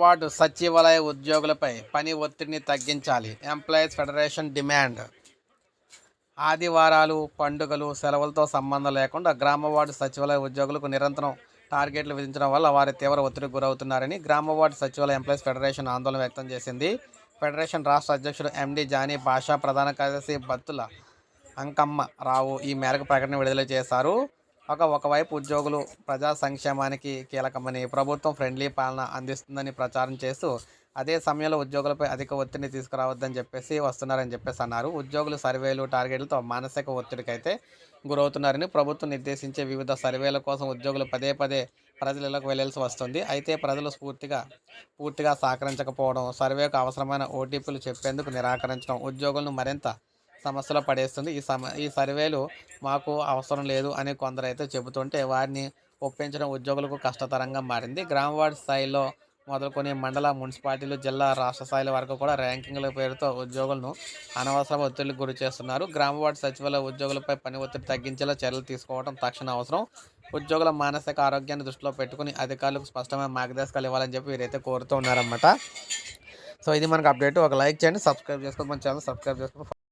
Ward సచివాలయ ఉద్యోగులపై పని ఒత్తిడిని తగ్గించాలి. ఎంప్లాయీస్ ఫెడరేషన్ డిమాండ్ ఆదివారాలు పండుగలు సెలవులతో సంబంధం లేకుండా గ్రామ వార్డు సచివాలయ ఉద్యోగులకు నిరంతరం టార్గెట్లు విధించడం వల్ల వారి తీవ్ర ఒత్తిడికి గురవుతున్నారని గ్రామ వార్డు సచివాలయ ఎంప్లాయీస్ ఫెడరేషన్ ఆందోళన వ్యక్తం చేసింది. ఫెడరేషన్ రాష్ట్ర అధ్యక్షుడు ఎండి జానీ భాషా ప్రధాన కార్యదర్శి బత్తుల అంకమ్మ రావు ఈ మేరకు ప్రకటన విడుదల చేశారు. ఒక ఒకవైపు ఉద్యోగులు ప్రజా సంక్షేమానికి కీలకమని ప్రభుత్వం ఫ్రెండ్లీ పాలన అందిస్తుందని ప్రచారం చేస్తూ అదే సమయంలో ఉద్యోగులపై అధిక ఒత్తిడిని తీసుకురావద్దని చెప్పేసి వస్తున్నారని చెప్పేసి అన్నారు. ఉద్యోగులు సర్వేలు టార్గెట్లతో మానసిక ఒత్తిడికైతే గురవుతున్నారని ప్రభుత్వం నిర్దేశించే వివిధ సర్వేల కోసం ఉద్యోగులు పదే పదే ప్రజలకు వెళ్ళాల్సి వస్తుంది. అయితే ప్రజలు స్ఫూర్తిగా పూర్తిగా సహకరించకపోవడం సర్వేకు అవసరమైన ఓటీపీలు చెప్పేందుకు నిరాకరించడం ఉద్యోగులను మరింత సమస్యలో పడేస్తుంది. ఈ సమ ఈ సర్వేలు మాకు అవసరం లేదు అని కొందరైతే చెబుతుంటే వారిని ఒప్పించడం ఉద్యోగులకు కష్టతరంగా మారింది. గ్రామ వార్డు స్థాయిలో మొదలుకొని మండల మున్సిపాలిటీలు జిల్లా రాష్ట్ర స్థాయిల వరకు కూడా ర్యాంకింగ్ల పేరుతో ఉద్యోగులను అనవసర ఒత్తిడికి గురి చేస్తున్నారు. గ్రామ వార్డు సచివాలయ ఉద్యోగులపై పని ఒత్తిడి తగ్గించేలా చర్యలు తీసుకోవడం తక్షణ అవసరం. ఉద్యోగుల మానసిక ఆరోగ్యాన్ని దృష్టిలో పెట్టుకుని అధికారులకు స్పష్టమైన మార్గదర్శకాలు ఇవ్వాలని చెప్పి వీరైతే కోరుతూ ఉన్నారన్నమాట. సో ఇది మనకు అప్డేట్. ఒక లైక్ చేయండి సబ్స్క్రైబ్ చేసుకోండి మన ఛానల్ సబ్స్క్రైబ్ చేసుకోండి.